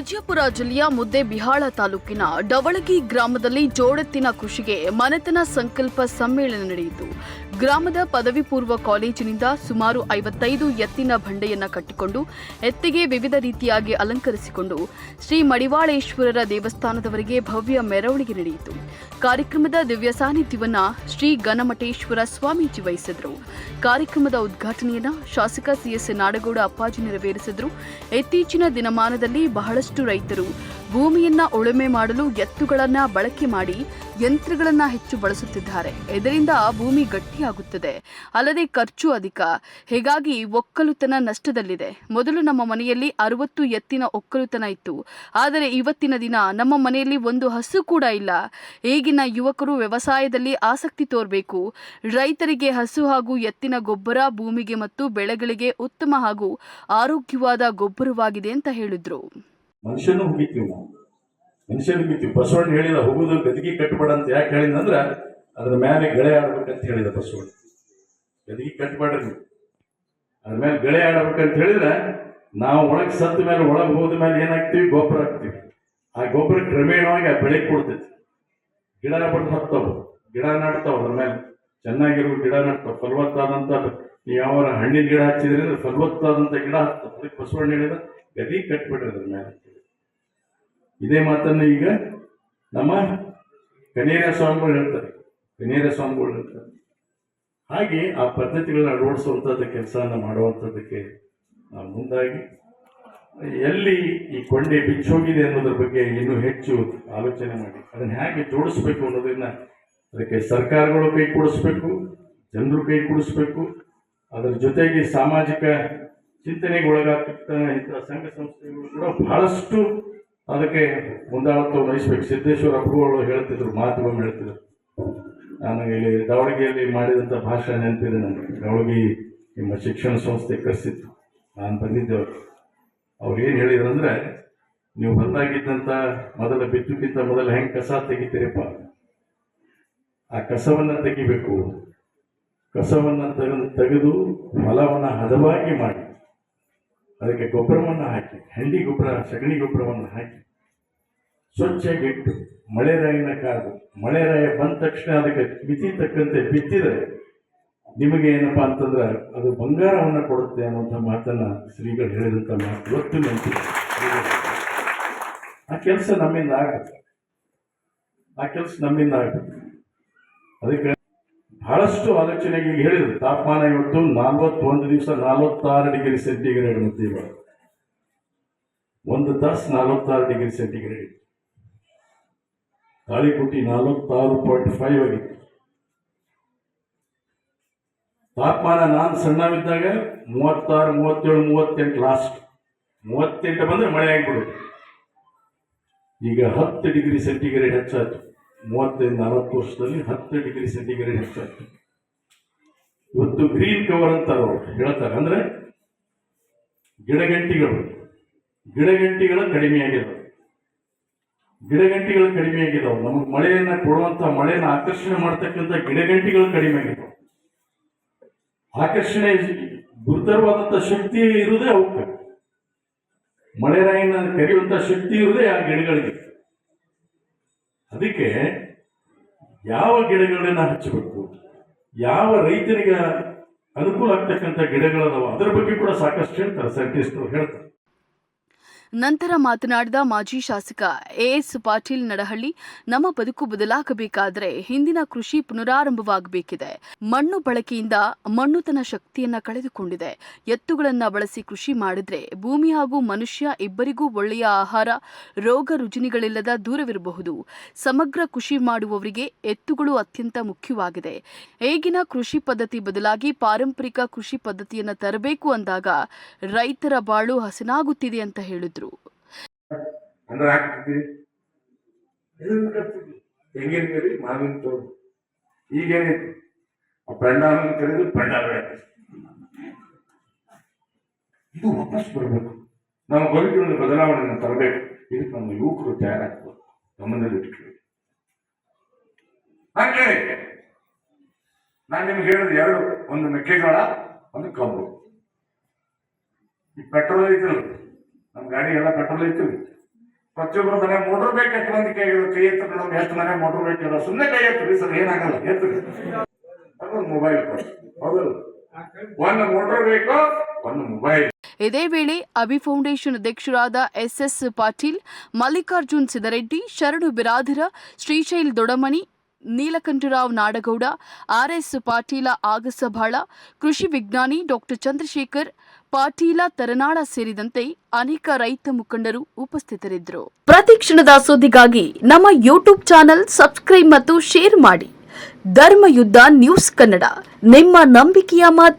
ವಿಜಯಪುರ ಜಿಲ್ಲೆಯ ಮುದ್ದೇಬಿಹಾಳ ತಾಲೂಕಿನ ಡವಳಗಿ ಗ್ರಾಮದಲ್ಲಿ ಜೋಡೆತ್ತಿನ ಕೃಷಿಗೆ ಮನೆತನ ಸಂಕಲ್ಪ ಸಮ್ಮೇಳನ ನಡೆಯಿತು. ಗ್ರಾಮದ ಪದವಿ ಪೂರ್ವ ಕಾಲೇಜಿನಿಂದ ಸುಮಾರು ಐವತ್ತೈದು ಎತ್ತಿನ ಬಂಡೆಯನ್ನ ಕಟ್ಟಿಕೊಂಡು ಎತ್ತಿಗೆ ವಿವಿಧ ರೀತಿಯಾಗಿ ಅಲಂಕರಿಸಿಕೊಂಡು ಶ್ರೀ ಮಡಿವಾಳೇಶ್ವರರ ದೇವಸ್ಥಾನದವರೆಗೆ ಭವ್ಯ ಮೆರವಣಿಗೆ ನಡೆಯಿತು. ಕಾರ್ಯಕ್ರಮದ ದಿವ್ಯ ಸಾನ್ನಿಧ್ಯವನ್ನ ಶ್ರೀ ಗಣಮಠೇಶ್ವರ ಸ್ವಾಮೀಜಿ ವಹಿಸಿದರು. ಕಾರ್ಯಕ್ರಮದ ಉದ್ಘಾಟನೆಯನ್ನ ಶಾಸಕ ಸಿಎಸ್ ನಾಡಗೌಡ ಅಪ್ಪಾಜಿ ನೆರವೇರಿಸಿದರು. ಇತ್ತೀಚಿನ ದಿನಮಾನದಲ್ಲಿ ಬಹಳಷ್ಟು ರೈತರು ಭೂಮಿಯನ್ನ ಉಳುಮೆ ಮಾಡಲು ಎತ್ತುಗಳನ್ನ ಬಳಕೆ ಮಾಡಿ ಯಂತ್ರಗಳನ್ನ ಹೆಚ್ಚು ಬಳಸುತ್ತಿದ್ದಾರೆ. ಇದರಿಂದ ಭೂಮಿ ಗಟ್ಟಿಯಾಗುತ್ತದೆ. ಅಲ್ಲದೆ ಖರ್ಚು ಅಧಿಕ. ಹೀಗಾಗಿ ಒಕ್ಕಲುತನ ನಷ್ಟದಲ್ಲಿದೆ. ಮೊದಲು ನಮ್ಮ ಮನೆಯಲ್ಲಿ ಅರವತ್ತು ಎತ್ತಿನ ಒಕ್ಕಲುತನ ಇತ್ತು. ಆದರೆ ಇವತ್ತಿನ ದಿನ ನಮ್ಮ ಮನೆಯಲ್ಲಿ ಒಂದು ಹಸು ಕೂಡ ಇಲ್ಲ. ಈಗಿನ ಯುವಕರು ವ್ಯವಸಾಯದಲ್ಲಿ ಆಸಕ್ತಿ ತೋರಬೇಕು. ರೈತರಿಗೆ ಹಸು ಹಾಗೂ ಎತ್ತಿನ ಗೊಬ್ಬರ ಭೂಮಿಗೆ ಮತ್ತು ಬೆಳೆಗಳಿಗೆ ಉತ್ತಮ ಹಾಗೂ ಆರೋಗ್ಯವಾದ ಗೊಬ್ಬರವಾಗಿದೆ ಅಂತ ಹೇಳಿದ್ರು. ಮನುಷ್ಯನು ಹುಗಿತೀವಿ ನಾವು. ಮನುಷ್ಯನು ಹುಗಿತೀವಿ. ಬಸವಣ್ಣ ಹೇಳಿದ ಹೋಗುದು ಗದಗಿ ಕಟ್ಬೇಡ ಅಂತ ಯಾಕೆ ಹೇಳಿದಂದ್ರ ಅದ್ರ ಮೇಲೆ ಗಳೆ ಆಡ್ಬೇಕಂತ ಹೇಳಿದ ಬಸವಣ್ಣ. ಗದಗಿ ಕಟ್ಟಬೇಡ್ರಿ ನೀವು. ಅದ್ರ ಮೇಲೆ ಗಳೆ ಆಡ್ಬೇಕಂತ ಹೇಳಿದ್ರೆ ನಾವು ಒಳಗೆ ಸತ್ತ ಮೇಲೆ ಒಳಗೆ ಹೋದ ಮೇಲೆ ಏನಾಗ್ತೀವಿ? ಗೊಬ್ಬರ ಹಾಕ್ತೀವಿ. ಆ ಗೊಬ್ಬರ ಕ್ರಮೇಣವಾಗಿ ಆ ಬೆಳೆ ಕೊಡ್ತೈತಿ. ಗಿಡ ಬಡ್ದು ಹತ್ತವು. ಗಿಡ ನಾಡ್ತಾವ ಅದ್ರ ಮೇಲೆ ಚೆನ್ನಾಗಿರುವ ಗಿಡ ನಾಡ್ತಾವ. ಫಲವತ್ತಾದಂಥ ನೀವು ಯಾವ ಹಣ್ಣಿನ ಗಿಡ ಹಚ್ಚಿದ್ರೆ ಫಲವತ್ತಾದಂಥ ಗಿಡ ಹತ್ತಾವ. ಬಸವಣ್ಣ ಹೇಳಿದ ಗದಿ ಕಟ್ಬಿಡ್ರಿ ಅದ್ರ ಮೇಲೆ ಇದೇ ಮಾತನ್ನು ಈಗ ನಮ್ಮ ಕನೇರ ಸ್ವಾಮಿಗಳು ಹೇಳ್ತಾರೆ. ಕನೇರ ಸ್ವಾಮಿಗಳು ಹೇಳ್ತಾರೆ. ಹಾಗೆ ಆ ಪದ್ಧತಿಗಳನ್ನ ಅಳವಡಿಸುವಂಥದ್ದು ಕೆಲಸವನ್ನು ಮಾಡುವಂಥದ್ದಕ್ಕೆ ನಾವು ಮುಂದಾಗಿ, ಎಲ್ಲಿ ಈ ಕೊಂಡೆ ಬಿಚ್ಚೋಗಿದೆ ಅನ್ನೋದ್ರ ಬಗ್ಗೆ ಇನ್ನೂ ಹೆಚ್ಚು ಆಲೋಚನೆ ಮಾಡಿ. ಅದನ್ನ ಹೇಗೆ ಜೋಡಿಸ್ಬೇಕು ಅನ್ನೋದನ್ನ ಅದಕ್ಕೆ ಸರ್ಕಾರಗಳು ಕೈ ಕೊಡಿಸ್ಬೇಕು, ಜನರು ಕೈ ಕೊಡಿಸ್ಬೇಕು. ಅದರ ಜೊತೆಗೆ ಸಾಮಾಜಿಕ ಚಿಂತನೆಗೆ ಒಳಗಾಗ್ತಕ್ಕಂಥ ಇಂಥ ಸಂಘ ಸಂಸ್ಥೆಗಳು ಕೂಡ ಬಹಳಷ್ಟು ಅದಕ್ಕೆ ಮುಂದಾಳತ್ವ ವಹಿಸ್ಬೇಕು. ಸಿದ್ದೇಶ್ವರ ಅಪ್ಪುಗಳು ಹೇಳ್ತಿದ್ರು, ಮಾಧ್ಯಮ ಹೇಳ್ತಿದ್ರು. ನಾನು ಇಲ್ಲಿ ದಾವಣಗೆರೆಯಲ್ಲಿ ಮಾಡಿದಂಥ ಭಾಷಣ ನೆನಪಿದೆ ನನಗೆ. ದಾವಣಗಿ ನಿಮ್ಮ ಶಿಕ್ಷಣ ಸಂಸ್ಥೆ ಕರೆಸಿತ್ತು. ನಾನು ಬಂದಿದ್ದೆ ಅವ್ರು. ಏನು ಹೇಳಿದ್ರಂದ್ರೆ ನೀವು ಬಂದಾಗಿದ್ದಂಥ ಮೊದಲ ಬಿತ್ತುಕ್ಕಿಂತ ಮೊದಲ ಹೆಂಗೆ ಕಸ ತೆಗಿತೀರಪ್ಪ? ಆ ಕಸವನ್ನು ತೆಗಿಬೇಕು. ಕಸವನ್ನು ತೆಗೆದು ತೆಗೆದು ಹೊಲವನ್ನು ಹದವಾಗಿ ಮಾಡಿ. ಅದಕ್ಕೆ ಗೊಬ್ಬರವನ್ನು ಹಾಕಿ, ಹೆಂಡಿ ಗೊಬ್ಬರ, ಸಗಣಿ ಗೊಬ್ಬರವನ್ನು ಹಾಕಿ. ಸ್ವಚ್ಛಗಿಟ್ಟು ಮಳೆರಾಯಿನ ಕಾದು ಮಳೆರಾಯ ಬಂದ ತಕ್ಷಣ ಅದಕ್ಕೆ ಮಿತಿ ತಕ್ಕಂತೆ ಬಿತ್ತಿದರೆ ನಿಮಗೆ ಏನಪ್ಪ ಅಂತಂದ್ರೆ ಅದು ಬಂಗಾರವನ್ನು ಕೊಡುತ್ತೆ ಅನ್ನುವಂಥ ಮಾತನ್ನು ಶ್ರೀಗಳು ಹೇಳಿದಂಥ ಮಾತು ಇವತ್ತು ನಂತರ ಆ ಕೆಲಸ ನಮ್ಮಿಂದ ಆಗುತ್ತೆ. ಆ ಕೆಲಸ ನಮ್ಮಿಂದ ಆಗುತ್ತೆ. ಅದಕ್ಕೆ ಬಹಳಷ್ಟು ಆಲೋಚನೆಗೆ ಹೇಳಿದರು. ತಾಪಮಾನ ಇವತ್ತು ನಲವತ್ತೊಂದು ದಿವಸ ನಲವತ್ತಾರು ಡಿಗ್ರಿ ಸೆಂಟಿಗ್ರೇಡ್ ಮತ್ತೆ ಇವಾಗ. ಒಂದು ತಾಸು ನಲವತ್ತಾರು ಡಿಗ್ರಿ ಸೆಂಟಿಗ್ರೇಡ್. ತಾಳಿಕೋಟಿ ನಲವತ್ತಾರು ಪಾಯಿಂಟ್ ಫೈವ್ ಆಗಿತ್ತು ತಾಪಮಾನ ನಾನು ಸಣ್ಣವಿದ್ದಾಗ ಮೂವತ್ತಾರು, ಮೂವತ್ತೇಳು, ಮೂವತ್ತೆಂಟು ಲಾಸ್ಟ್ ಮೂವತ್ತೆಂಟು ಬಂದರೆ ಮಳೆ ಆಗಿಬಿಡುತ್ತೆ. ಈಗ ಹತ್ತು ಡಿಗ್ರಿ ಸೆಂಟಿಗ್ರೇಡ್ ಹೆಚ್ಚಾಯ್ತು. ಮೂವತ್ತೈದು, ನಲವತ್ತು ವರ್ಷದಲ್ಲಿ ಹತ್ತು ಡಿಗ್ರಿ ಸೆಂಟಿಗ್ರೇಡ್ ಹೆಚ್ಚಾಯ್ತು. ಇವತ್ತು ಗ್ರೀನ್ ಕವರ್ ಅಂತಾರೆ ಅವರು, ಹೇಳ್ತಾರೆ. ಅಂದ್ರೆ ಗಿಡಗಂಟಿಗಳು. ಗಿಡಗಂಟಿಗಳು ಕಡಿಮೆ ಆಗಿದಾವೆ ಗಿಡಗಂಟಿಗಳು ಕಡಿಮೆ ಆಗಿದಾವೆ. ನಮಗೆ ಮಳೆಯನ್ನ ಕೊಡುವಂಥ ಮಳೆಯನ್ನ ಆಕರ್ಷಣೆ ಮಾಡ್ತಕ್ಕಂಥ ಗಿಡಗಂಟಿಗಳು ಕಡಿಮೆ ಆಗಿದಾವೆ. ಆಕರ್ಷಣೆ ಗುರುತರವಾದಂಥ ಶಕ್ತಿ ಇರುವುದೇ ಅವಕ್ಕೆ. ಮಳೆರಾಯಿನ ಕರೆಯುವಂಥ ಶಕ್ತಿ ಇರುವುದೇ ಆ ಗಿಡಗಳಿಗೆ. ಅದಕ್ಕೆ ಯಾವ ಗಿಡಗಳನ್ನ ಹಚ್ಚಬೇಕು? ಯಾವ ರೈತರಿಗೆ ಅನುಕೂಲ ಆಗ್ತಕ್ಕಂಥ ಗಿಡಗಳದಾವ? ಅದರ ಬಗ್ಗೆ ಕೂಡ ಸಾಕಷ್ಟು ಹೇಳ್ತಾರೆ ಸೈಂಟಿಸ್ಟ್ ಹೇಳ್ತಾರೆ. ನಂತರ ಮಾತನಾಡಿದ ಮಾಜಿ ಶಾಸಕ ಎಎಸ್ ಪಾಟೀಲ್ ನಡಹಳ್ಳಿ, ನಮ್ಮ ಬದುಕು ಬದಲಾಗಬೇಕಾದರೆ ಹಿಂದಿನ ಕೃಷಿ ಪುನರಾರಂಭವಾಗಬೇಕಿದೆ. ಮಣ್ಣು ಬಳಕೆಯಿಂದ ಮಣ್ಣು ತನ್ನ ಶಕ್ತಿಯನ್ನ ಕಳೆದುಕೊಂಡಿದೆ. ಎತ್ತುಗಳನ್ನ ಬಳಸಿ ಕೃಷಿ ಮಾಡಿದ್ರೆ ಭೂಮಿ ಹಾಗೂ ಮನುಷ್ಯ ಇಬ್ಬರಿಗೂ ಒಳ್ಳೆಯ ಆಹಾರ, ರೋಗ ರುಜಿನಿಗಳಿಲ್ಲದ ದೂರವಿರಬಹುದು. ಸಮಗ್ರ ಕೃಷಿ ಮಾಡುವವರಿಗೆ ಎತ್ತುಗಳು ಅತ್ಯಂತ ಮುಖ್ಯವಾಗಿದೆ. ಈಗಿನ ಕೃಷಿ ಪದ್ಧತಿ ಬದಲಾಗಿ ಪಾರಂಪರಿಕ ಕೃಷಿ ಪದ್ಧತಿಯನ್ನು ತರಬೇಕು ಅಂದಾಗ ರೈತರ ಬಾಳು ಹಸನಾಗುತ್ತಿದೆ ಅಂತ ಹೇಳಿದ್ರು. ಅಂದ್ರೆ ಹಾಕ್ತಿದ್ವಿ ತೆಂಗಿನ ಕರಿ ಮಾವಿನ ತೋಡು. ಈಗೇನಿತ್ತು ಆ ಪೆಂಡಾಲನ್ನು ಕರೆದು ಪೆಂಡಾಲ ಇದು ವಾಪಸ್ ಬರಬೇಕು. ನಮ್ಮ ಬದುಕಿನಲ್ಲಿ ಬದಲಾವಣೆಯನ್ನು ತರಬೇಕು. ಇದಕ್ಕೆ ನಮ್ಮ ಯುವಕರು ತಯಾರಾಗ್ಬೋದು ಗಮನದಲ್ಲಿ ಇಟ್ಕೊಳ್ಳಿ. ಹಾಗೆ ನಾನು ನಿಮ್ಗೆ ಹೇಳಿದ ಎರಡು. ಒಂದು ಮೆಕ್ಕೆಜೋಳ, ಒಂದು ಕಬ್ಬು. ಈ ಪೆಟ್ರೋಲ್ ಐತಲ್ಲ. ನಮ್ಮ ಎಲ್ಲ ಪೆಟ್ರೋಲ್ ಐತಿಲ್ಲ. ಪ್ರತಿಯೊಬ್ಬರ ಮನೆ ಮೋಟರ್ ಬೈಕ್ ಮಂದಿ ಕೈ ಕೈ ಎತ್ತ ನಮ್ಮ ಎಷ್ಟು ಮನೆ ಮೋಟರ್ ಬೇಕು ಅದ ಸುಮ್ಮನೆ ಕೈ ಎತ್ತರಿ ಸರ್, ಏನಾಗಲ್ಲ, ಎತ್ತರಿ. ಮೊಬೈಲ್ ಹೌದಲ್ಲ ಒಂದು ಮೋಟರ್ ಬೇಕು, ಒಂದು ಮೊಬೈಲ್ ಇದೇ ವೇಳೆ ಅಭಿ ಫೌಂಡೇಶನ್ ಅಧ್ಯಕ್ಷರಾದ S S Patil, Mallikarjun Siddareddy Sharanu Biradar, Shrishail Dodamani, Neelakantharao Nadagouda R S Patil, Agasabal, ಕೃಷಿ ವಿಜ್ಞಾನಿ ಡಾಕ್ಟರ್ ಚಂದ್ರಶೇಖರ್ ಪಾಟೀಲ ತರನಾಳ ಸೇರಿದಂತೆ ಅನೇಕ ರೈತ ಮುಖಂಡರು ಉಪಸ್ಥಿತರಿದ್ದರು. ಪ್ರತಿ ಕ್ಷಣದ ಸುದ್ದಿಗಾಗಿ ನಮ್ಮ ಯೂಟ್ಯೂಬ್ ಚಾನೆಲ್ ಸಬ್ಸ್ಕ್ರೈಬ್ ಮತ್ತು ಶೇರ್ ಮಾಡಿ. ಧರ್ಮಯುದ್ಧ ನ್ಯೂಸ್ ಕನ್ನಡ, ನಿಮ್ಮ ನಂಬಿಕೆಯ ಮಾಧ್ಯಮ.